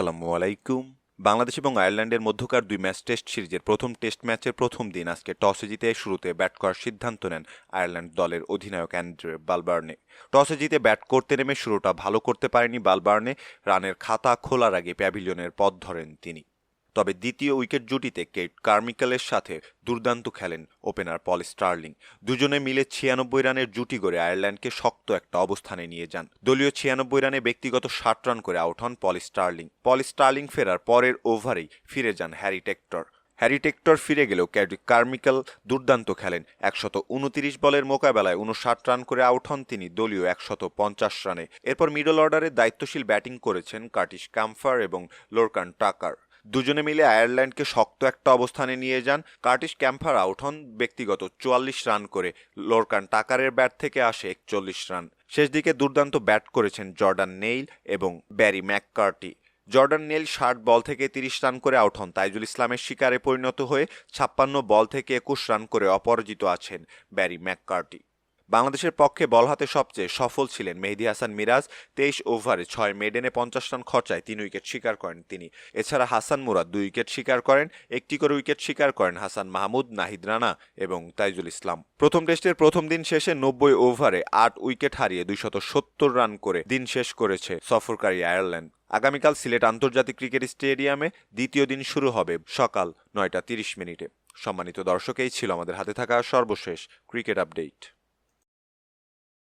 আসসালামু আলাইকুম। বাংলাদেশ এবং আয়ারল্যান্ডের মধ্যকার দুই ম্যাচ টেস্ট সিরিজের প্রথম টেস্ট ম্যাচের প্রথম দিন আজকে টসে জিতে শুরুতে ব্যাট করার সিদ্ধান্ত নেন আয়ারল্যান্ড দলের অধিনায়ক অ্যান্ড্রে বালবার্নে। টসে জিতে ব্যাট করতে নেমে শুরুটা ভালো করতে পারেনি বালবার্নে। রানের খাতা খোলার আগে প্যাভিলিয়নের পথ ধরেন তিনি। তবে দ্বিতীয় উইকেট জুটিতে কেট কার্মিকালের সাথে দুর্দান্ত খেলেন ওপেনার পল স্টার্লিং। দুজনে মিলে ছিয়ানব্বই রানের জুটি গড়ে আয়ারল্যান্ডকে শক্ত একটা অবস্থানে নিয়ে যান। দলীয় ছিয়ানব্বই রানে ব্যক্তিগত ষাট রান করে আউট হন পল স্টার্লিং। পল স্টার্লিং ফেরার পরের ওভারেই ফিরে যান হ্যারি টেক্টর। হ্যারি টেক্টর ফিরে গেলেও ক্যাডরিক কার্মিকাল দুর্দান্ত খেলেন। একশত উনতিরিশ বলের মোকাবেলায় উনষাট রান করে আউট হন তিনি দলীয় একশত পঞ্চাশ রানে। এরপর মিডল অর্ডারে দায়িত্বশীল ব্যাটিং করেছেন কার্টিস ক্যাম্ফার এবং লোরকান টাকার। দুজনে মিলে আয়ারল্যান্ডকে শক্ত একটা অবস্থানে নিয়ে যান। কার্টিস ক্যাম্পার আউট হন ব্যক্তিগত চুয়াল্লিশ রান করে। লোরকান টাকারের ব্যাট থেকে আসে একচল্লিশ রান। শেষ দিকে দুর্দান্ত ব্যাট করেছেন জর্ডান নেইল এবং ব্যারি ম্যাককার্টি। জর্ডান নেল ষাট বল থেকে তিরিশ রান করে আউট হন। তাইজুল ইসলামের শিকারে পরিণত হয়ে ছাপ্পান্ন বল থেকে একুশ রান করে অপরাজিত আছেন ব্যারি ম্যাককার্টি। বাংলাদেশের পক্ষে বল হাতে সবচেয়ে সফল ছিলেন মেহেদি হাসান মিরাজ। তেইশ ওভারে ছয় মেডেনে পঞ্চাশ রান খরচায় তিন উইকেট শিকার করেন তিনি। এছাড়া হাসান মুরাদ দুই উইকেট শিকার করেন, একটি করে উইকেট শিকার করেন হাসান মাহমুদ, নাহিদ রানা এবং তাইজুল ইসলাম। প্রথম টেস্টের প্রথম দিন শেষে নব্বই ওভারে আট উইকেট হারিয়ে দুইশত সত্তর রান করে দিন শেষ করেছে সফরকারী আয়ারল্যান্ড। আগামীকাল সিলেট আন্তর্জাতিক ক্রিকেট স্টেডিয়ামে দ্বিতীয় দিন শুরু হবে সকাল নয়টা তিরিশ মিনিটে। সম্মানিত দর্শকেই ছিল আমাদের হাতে থাকা সর্বশেষ ক্রিকেট আপডেট।